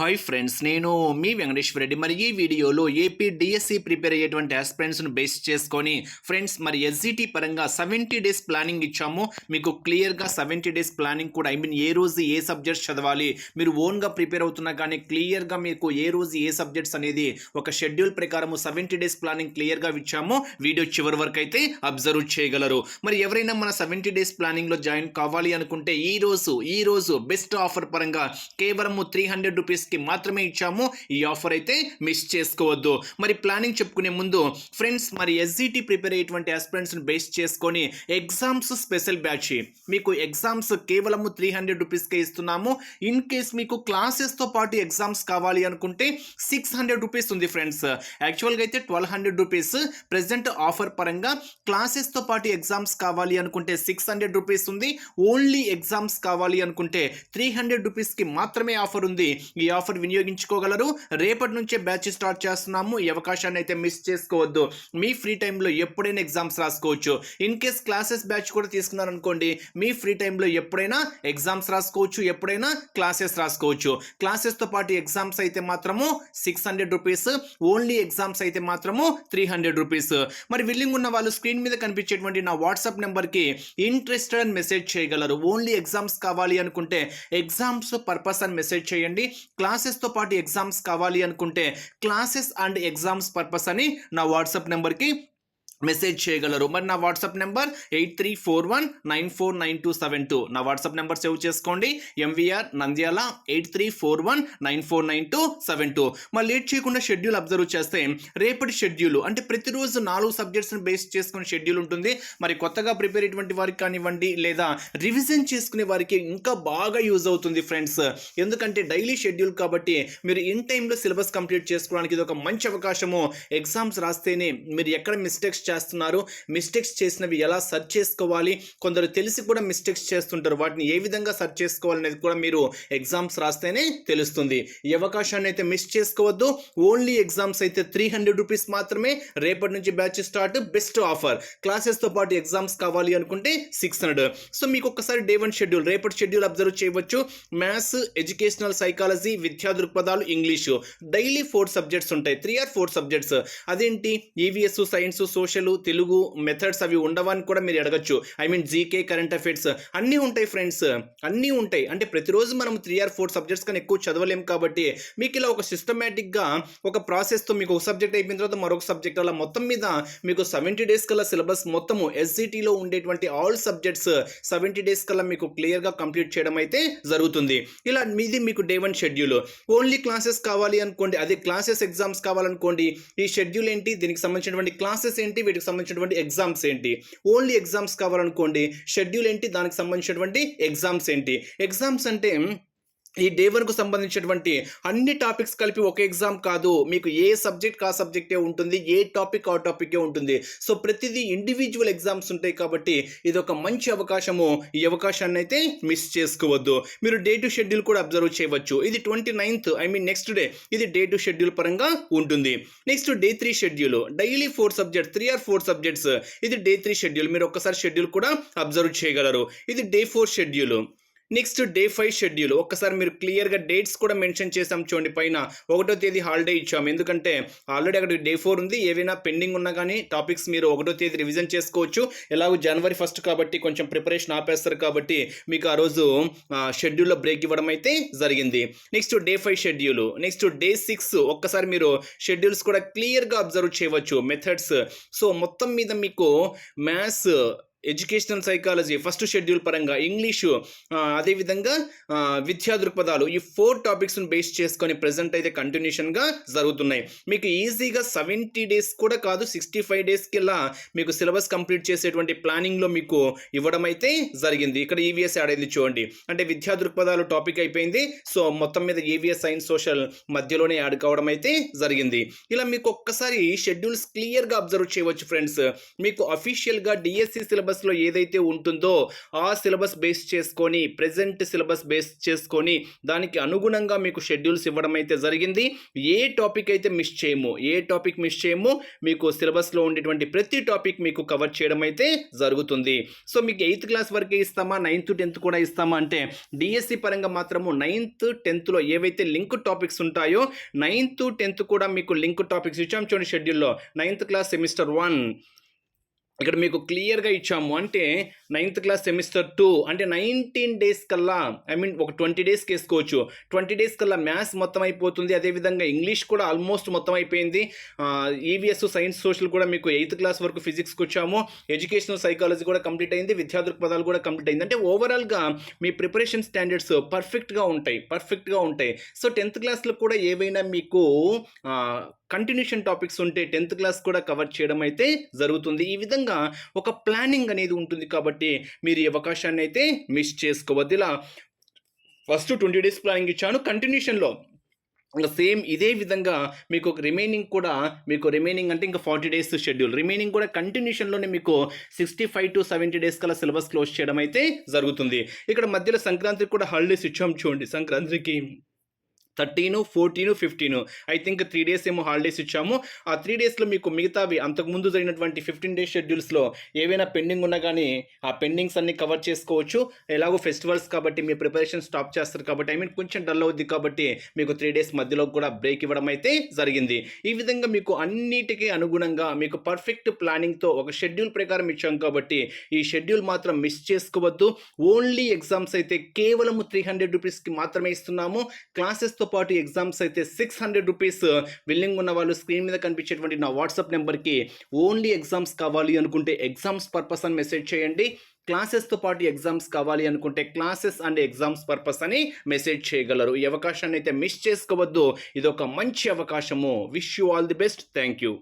Hi friends నేను మీ వెంకటేశ్వర రెడ్డి. మరి ఈ వీడియోలో ఏపీ డిఎస్సి ప్రిపేర్ అయ్యేటువంటి ఆస్పిరెంట్స్ను బేస్ చేసుకొని ఫ్రెండ్స్ మరి ఎస్జిటి పరంగా సెవెంటీ డేస్ ప్లానింగ్ ఇచ్చాము. మీకు క్లియర్గా సెవెంటీ డేస్ ప్లానింగ్ కూడా ఐ మీన్ ఏ రోజు ఏ సబ్జెక్ట్స్ చదవాలి మీరు ఓన్గా ప్రిపేర్ అవుతున్నా కానీ క్లియర్గా మీకు ఏ రోజు ఏ సబ్జెక్ట్స్ అనేది ఒక షెడ్యూల్ ప్రకారము సెవెంటీ డేస్ ప్లానింగ్ క్లియర్గా ఇచ్చాము. వీడియో చివరి వరకు అయితే అబ్జర్వ్ చేయగలరు. మరి ఎవరైనా మన సెవెంటీ డేస్ ప్లానింగ్లో జాయిన్ కావాలి అనుకుంటే ఈ రోజు ఈ రోజు బెస్ట్ ఆఫర్ పరంగా కేవలము త్రీ హండ్రెడ్ రూపీస్ కి మాత్రమే ఇచ్చాము. ఈ ఆఫర్ అయితే మిస్ చేసుకోవద్దు. మరి ప్లానింగ్ చెప్పుకునే ముందు ఫ్రెండ్స్ మరి ఎస్జిటి ప్రిపేర్ అయ్యేటువంటి ఆస్పిరెంట్స్ని బేస్ చేసుకొని ఎగ్జామ్స్ స్పెషల్ బ్యాచ్ మీకు ఎగ్జామ్స్ కేవలము త్రీ హండ్రెడ్ రూపీస్కే ఇస్తున్నాము. ఇన్ కేస్ మీకు క్లాసెస్తో పాటు ఎగ్జామ్స్ కావాలి అనుకుంటే సిక్స్ హండ్రెడ్ రూపీస్ ఉంది ఫ్రెండ్స్ యాక్చువల్గా అయితే twelve hundred rupees present offer పరంగా క్లాసెస్తో పాటు ఎగ్జామ్స్ కావాలి అనుకుంటే సిక్స్ హండ్రెడ్ రూపీస్ ఉంది. ఓన్లీ ఎగ్జామ్స్ కావాలి అనుకుంటే త్రీ హండ్రెడ్ రూపీస్కి మాత్రమే ఆఫర్ ఉంది. ఈ ఆఫర్ వినియోగించుకోగలరు. రేపటి నుంచే బ్యాచ్ స్టార్ట్ చేస్తున్నాము. ఈ అవకాశాన్ని అయితే మిస్ చేసుకోవద్దు. మీ ఫ్రీ టైంలో ఎప్పుడైనా ఎగ్జామ్స్ రాసుకోవచ్చు. ఇన్ కేస్ క్లాసెస్ బ్యాచ్ కూడా తీసుకున్నారనుకోండి మీ ఫ్రీ టైంలో ఎప్పుడైనా ఎగ్జామ్స్ రాసుకోవచ్చు ఎప్పుడైనా క్లాసెస్ రాసుకోవచ్చు. క్లాసెస్తో పాటు ఎగ్జామ్స్ అయితే మాత్రము six hundred rupees only exams అయితే మాత్రము త్రీ హండ్రెడ్ రూపీస్. మరి విల్లింగ్ ఉన్న వాళ్ళు స్క్రీన్ మీద కనిపించేటువంటి నా వాట్సాప్ నెంబర్కి ఇంట్రెస్టెడ్ అని మెసేజ్ చేయగలరు. ఓన్లీ ఎగ్జామ్స్ కావాలి అనుకుంటే ఎగ్జామ్స్ పర్పస్ అని మెసేజ్ చేయండి. క్లాసెస్తో పాటు ఎగ్జామ్స్ కావాలి అనుకుంటే క్లాసెస్ అండ్ ఎగ్జామ్స్ పర్పస్ అని నా వాట్సాప్ నెంబర్కి మెసేజ్ చేయగలరు. మరి నా WhatsApp number eight three four one nine four nine two seven two. నా వాట్సాప్ నెంబర్ సేవ్ చేసుకోండి. MVR Nandyal eight three four one nine four nine two seven two. మరి late చేయకుండా షెడ్యూల్ అబ్జర్వ్ చేస్తే రేపటి schedule అంటే ప్రతిరోజు నాలుగు సబ్జెక్ట్స్ని base చేసుకుని షెడ్యూల్ ఉంటుంది. మరి కొత్తగా ప్రిపేర్ అయినటువంటి వారికి కానివ్వండి లేదా రివిజన్ చేసుకునే వారికి ఇంకా బాగా యూజ్ అవుతుంది ఫ్రెండ్స్. ఎందుకంటే డైలీ షెడ్యూల్ కాబట్టి మీరు ఇన్ టైంలో సిలబస్ కంప్లీట్ చేసుకోవడానికి ఇది ఒక మంచి అవకాశము. ఎగ్జామ్స్ రాస్తేనే మీరు ఎక్కడ మిస్టేక్స్ చేస్తున్నారు. మిస్టేక్స్ చేసినవి ఎలా సెర్చ్ చేసుకోవాలి? కొందరు తెలిసి కూడా మిస్టేక్స్ చేస్తుంటారు. వాటిని ఏ విధంగా సెర్చ్ చేసుకోవాలనేది కూడా మీరు ఎగ్జామ్స్ రాస్తేనే తెలుస్తుంది. ఈ అవకాశాన్ని అయితే మిస్ చేసుకోవద్దు. ఓన్లీ ఎగ్జామ్స్ అయితే త్రీ హండ్రెడ్ రూపీస్ మాత్రమే రేపటి నుంచి బ్యాచ్ స్టార్ట్. Best offer. క్లాసెస్తో పాటు ఎగ్జామ్స్ కావాలి అనుకుంటే సిక్స్ హండ్రెడ్. సో మీకు ఒకసారి డే వన్ షెడ్యూల్ రేపటి షెడ్యూల్ అబ్జర్వ్ చేయవచ్చు. మ్యాథ్స్ ఎడ్యుకేషనల్ సైకాలజీ విద్యా దృక్పథాలు ఇంగ్లీషు. డైలీ ఫోర్ సబ్జెక్ట్స్ ఉంటాయి. Three or four subjects. అదేంటి? EVS science social Telugu methods అవి ఉండవని కూడా మీరు అడగచ్చు. I mean GK current affairs అన్నీ ఉంటాయి ఫ్రెండ్స్ అన్నీ ఉంటాయి. అంటే ప్రతిరోజు మనం త్రీ ఆర్ ఫోర్ సబ్జెక్ట్స్ కానీ ఎక్కువ చదవలేం కాబట్టి మీకు ఇలా ఒక సిస్టమేటిక్గా ఒక ప్రాసెస్తో మీకు ఒక సబ్జెక్ట్ అయిపోయిన తర్వాత మరొక సబ్జెక్ట్ అలా మొత్తం మీద మీకు సెవెంటీ డేస్ కల్లా సిలబస్ మొత్తము ఎస్జిటిలో ఉండేటువంటి ఆల్ సబ్జెక్ట్స్ సెవెంటీ డేస్ కల్లా మీకు క్లియర్గా కంప్లీట్ చేయడం అయితే జరుగుతుంది. ఇలా మీది మీకు day one schedule only classes కావాలి అనుకోండి అదే క్లాసెస్ ఎగ్జామ్స్ కావాలనుకోండి ఈ షెడ్యూల్ ఏంటి? దీనికి సంబంధించినటువంటి క్లాసెస్ ఏంటి? వీటికి సంబంధించినటువంటి ఎగ్జామ్స్ ఏంటి? Only exams కావాలనుకోండి. షెడ్యూల్ ఏంటి? దానికి సంబంధించినటువంటి ఎగ్జామ్స్ ఏంటి? ఎగ్జామ్స్ అంటే ఈ డే వన్కు సంబంధించినటువంటి అన్ని టాపిక్స్ కలిపి ఒక ఎగ్జామ్ కాదు మీకు ఏ సబ్జెక్ట్ ఆ సబ్జెక్టే ఉంటుంది ఏ టాపిక్ ఆ టాపికే ఉంటుంది. సో ప్రతిదీ ఇండివిజువల్ ఎగ్జామ్స్ ఉంటాయి కాబట్టి ఇది ఒక మంచి అవకాశము. ఈ అవకాశాన్ని అయితే మిస్ చేసుకోవద్దు. మీరు డే టు షెడ్యూల్ కూడా అబ్జర్వ్ చేయవచ్చు. ఇది twenty ninth I mean next day ఇది డే టు షెడ్యూల్ పరంగా ఉంటుంది. Next day three schedule daily four subjects three or four subjects ఇది డే త్రీ షెడ్యూల్. మీరు ఒక్కసారి షెడ్యూల్ కూడా అబ్జర్వ్ చేయగలరు. ఇది day four schedule. Next day five schedule. ఒక్కసారి మీరు క్లియర్గా డేట్స్ కూడా మెన్షన్ చేసాం చూడండి. పైన ఒకటో తేదీ హాలిడే ఇచ్చాము ఎందుకంటే ఆల్రెడీ అక్కడ డే ఫోర్ ఉంది. ఏవైనా పెండింగ్ ఉన్నా కానీ టాపిక్స్ మీరు ఒకటో తేదీ రివిజన్ చేసుకోవచ్చు. ఎలాగో జనవరి ఫస్ట్ కాబట్టి కొంచెం ప్రిపరేషన్ ఆపేస్తారు కాబట్టి మీకు ఆ రోజు షెడ్యూల్లో బ్రేక్ ఇవ్వడం అయితే జరిగింది. Next day five schedule. Next day six ఒక్కసారి మీరు షెడ్యూల్స్ కూడా క్లియర్గా అబ్జర్వ్ చేయవచ్చు మెథడ్స్. సో మొత్తం మీద మీకు maths educational psychology first schedule పరంగా ఇంగ్లీషు అదేవిధంగా విద్యా దృక్పథాలు ఈ ఫోర్ టాపిక్స్ను బేస్ చేసుకొని ప్రజెంట్ అయితే కంటిన్యూషన్గా జరుగుతున్నాయి. మీకు ఈజీగా సెవెంటీ డేస్ కూడా కాదు సిక్స్టీ ఫైవ్ డేస్కిలా మీకు సిలబస్ కంప్లీట్ చేసేటువంటి ప్లానింగ్లో మీకు ఇవ్వడం అయితే జరిగింది. ఇక్కడ ఈవీఎస్ యాడ్ అయింది చూడండి. అంటే విద్యా దృక్పథాలు టాపిక్ అయిపోయింది. సో మొత్తం మీద ఈవీఎస్ సైన్స్ సోషల్ మధ్యలోనే యాడ్ కావడం అయితే జరిగింది. ఇలా మీకు ఒక్కసారి షెడ్యూల్స్ క్లియర్గా అబ్జర్వ్ చేయవచ్చు ఫ్రెండ్స్. మీకు అఫీషియల్గా డిఎస్సి సిలబస్ సిలబస్లో ఏదైతే ఉంటుందో ఆ సిలబస్ బేస్ చేసుకొని ప్రజెంట్ సిలబస్ బేస్ చేసుకొని దానికి అనుగుణంగా మీకు షెడ్యూల్స్ ఇవ్వడం అయితే జరిగింది. ఏ టాపిక్ అయితే మిస్ చేయము ఏ టాపిక్ మిస్ చేయము మీకు సిలబస్లో ఉండేటువంటి ప్రతి టాపిక్ మీకు కవర్ చేయడం అయితే జరుగుతుంది. సో మీకు ఎయిత్ క్లాస్ వరకే ఇస్తామా నైన్త్ టెన్త్ కూడా ఇస్తామా అంటే డిఎస్సి పరంగా మాత్రము నైన్త్ టెన్త్లో ఏవైతే లింక్ టాపిక్స్ ఉంటాయో నైన్త్ టెన్త్ కూడా మీకు లింక్ టాపిక్స్ ఇచ్చాం చూడండి షెడ్యూల్లో. Ninth class semester one. ఇక్కడ మీకు క్లియర్గా ఇచ్చాము. అంటే నైన్త్ క్లాస్ సెమిస్టర్ టూ అంటే నైన్టీన్ డేస్ కల్లా ఐ మీన్ ఒక ట్వంటీ డేస్కి వేసుకోవచ్చు ట్వంటీ డేస్ కల్లా మ్యాథ్స్ మొత్తం అయిపోతుంది. అదేవిధంగా ఇంగ్లీష్ కూడా ఆల్మోస్ట్ మొత్తం అయిపోయింది. ఈవీఎస్ సైన్స్ సోషల్ కూడా మీకు ఎయిత్ క్లాస్ వరకు ఫిజిక్స్కి వచ్చాము. ఎడ్యుకేషనల్ సైకాలజీ కూడా కంప్లీట్ అయింది. విద్యా దృక్పథాలు కూడా కంప్లీట్ అయింది. అంటే ఓవరాల్గా మీ ప్రిపరేషన్ స్టాండర్డ్స్ పర్ఫెక్ట్గా ఉంటాయి. పర్ఫెక్ట్గా ఉంటాయి. సో టెన్త్ క్లాస్లో కూడా ఏవైనా మీకు కంటిన్యూషన్ టాపిక్స్ ఉంటే టెన్త్ క్లాస్ కూడా కవర్ చేయడం అయితే జరుగుతుంది. ఈ విధంగా ఒక ప్లానింగ్ అనేది ఉంటుంది కాబట్టి మీరు ఈ అవకాశాన్ని అయితే మిస్ చేసుకోవద్దు. ఇలా ఫస్ట్ ట్వంటీ డేస్ ప్లానింగ్ ఇచ్చాను. కంటిన్యూషన్లో ఇంకా సేమ్ ఇదే విధంగా మీకు రిమైనింగ్ కూడా మీకు రిమైనింగ్ అంటే ఇంకా ఫార్టీ డేస్ షెడ్యూల్. రిమైనింగ్ కూడా కంటిన్యూషన్లోనే మీకు sixty five to seventy days కల్లా సిలబస్ క్లోజ్ చేయడం అయితే జరుగుతుంది. ఇక్కడ మధ్యలో సంక్రాంతికి కూడా హాలిడేస్ ఇచ్చాం చూడండి. సంక్రాంతికి థర్టీను ఫోర్టీను ఫిఫ్టీను. ఐ థింక్ త్రీ డేస్ ఏమో హాలిడేస్ ఇచ్చాము. ఆ త్రీ డేస్లో మీకు మిగతావి అంతకుముందు జరిగినటువంటి ఫిఫ్టీన్ డేస్ షెడ్యూల్స్లో ఏవైనా పెండింగ్ ఉన్నా కానీ ఆ పెండింగ్స్ అన్ని కవర్ చేసుకోవచ్చు. ఎలాగో ఫెస్టివల్స్ కాబట్టి మీ ప్రిపరేషన్ స్టాప్ చేస్తారు కాబట్టి ఐ మీన్ కొంచెం డల్ అవుద్ది కాబట్టి మీకు త్రీ డేస్ మధ్యలో కూడా బ్రేక్ ఇవ్వడం అయితే జరిగింది. ఈ విధంగా మీకు అన్నిటికీ అనుగుణంగా మీకు పర్ఫెక్ట్ ప్లానింగ్తో ఒక షెడ్యూల్ ప్రకారం ఇచ్చాం కాబట్టి ఈ షెడ్యూల్ మాత్రం మిస్ చేసుకోవద్దు. ఓన్లీ ఎగ్జామ్స్ అయితే కేవలం త్రీ హండ్రెడ్ రూపీస్కి మాత్రమే ఇస్తున్నాము. క్లాసెస్తో పాటు ఎగ్జామ్స్ అయితే సిక్స్ హండ్రెడ్ రూపీస్ విల్లింగ్ ఉన్న వాళ్ళు స్క్రీన్ మీద కనిపించేటువంటి నా వాట్సాప్ నెంబర్కి ఓన్లీ ఎగ్జామ్స్ కావాలి అనుకుంటే ఎగ్జామ్స్ పర్పస్ అని మెసేజ్ చేయండి. క్లాసెస్తో పాటు ఎగ్జామ్స్ కావాలి అనుకుంటే క్లాసెస్ అండ్ ఎగ్జామ్స్ పర్పస్ అని మెసేజ్ చేయగలరు. ఈ అవకాశాన్ని అయితే మిస్ చేసుకోవద్దు. ఇది ఒక మంచి అవకాశము. Wish you all the best thank you